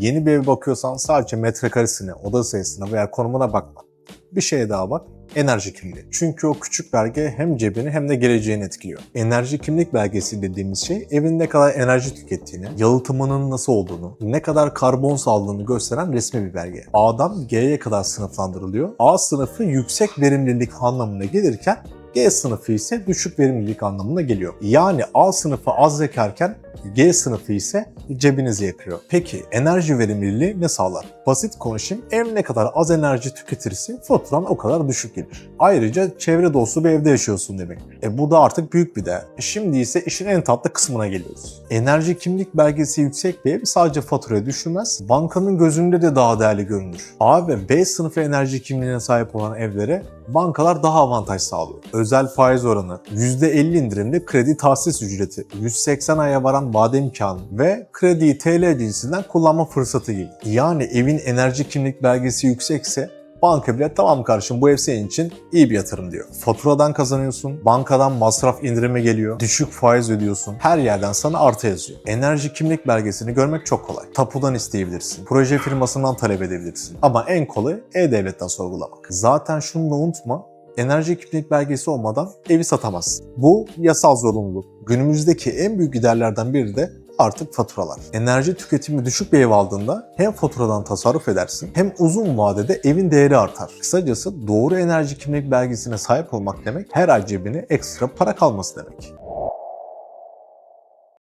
Yeni bir eve bakıyorsan sadece metrekaresine, oda sayısına veya konumuna bakma. Bir şeye daha bak, enerji kimliği. Çünkü o küçük belge hem cebini hem de geleceğini etkiliyor. Enerji kimlik belgesi dediğimiz şey evin ne kadar enerji tükettiğini, yalıtımının nasıl olduğunu, ne kadar karbon saldığını gösteren resmi bir belge. A'dan G'ye kadar sınıflandırılıyor. A sınıfı yüksek verimlilik anlamına gelirken G sınıfı ise düşük verimlilik anlamına geliyor. Yani A sınıfı az yakarken G sınıfı ise cebinizi yakıyor. Peki enerji verimliliği ne sağlar? Basit konuşayım. Ev ne kadar az enerji tüketirse faturan o kadar düşük gelir. Ayrıca çevre dostu bir evde yaşıyorsun demek. E bu da artık büyük bir değer. Şimdi ise işin en tatlı kısmına geliyoruz. Enerji kimlik belgesi yüksek bir ev sadece faturaya düşürmez, bankanın gözünde de daha değerli görünür. A ve B sınıfı enerji kimliğine sahip olan evlere bankalar daha avantaj sağlıyor. Özel faiz oranı, %50 indirimli kredi tahsis ücreti, 180 aya varan vade imkanı ve krediyi TL cinsinden kullanma fırsatı gibi. Yani evin enerji kimlik belgesi yüksekse banka bile tamam kardeşim bu ev senin için iyi bir yatırım diyor. Faturadan kazanıyorsun, bankadan masraf indirimi geliyor, düşük faiz ödüyorsun, her yerden sana artı yazıyor. Enerji kimlik belgesini görmek çok kolay. Tapudan isteyebilirsin, proje firmasından talep edebilirsin. Ama en kolay E-Devlet'ten sorgulamak. Zaten şunu da unutma, enerji kimlik belgesi olmadan evi satamazsın. Bu yasal zorunluluk. Günümüzdeki en büyük giderlerden biri de artık faturalar. Enerji tüketimi düşük bir ev aldığında hem faturadan tasarruf edersin hem uzun vadede evin değeri artar. Kısacası doğru enerji kimlik belgesine sahip olmak demek her ay cebine ekstra para kalması demek.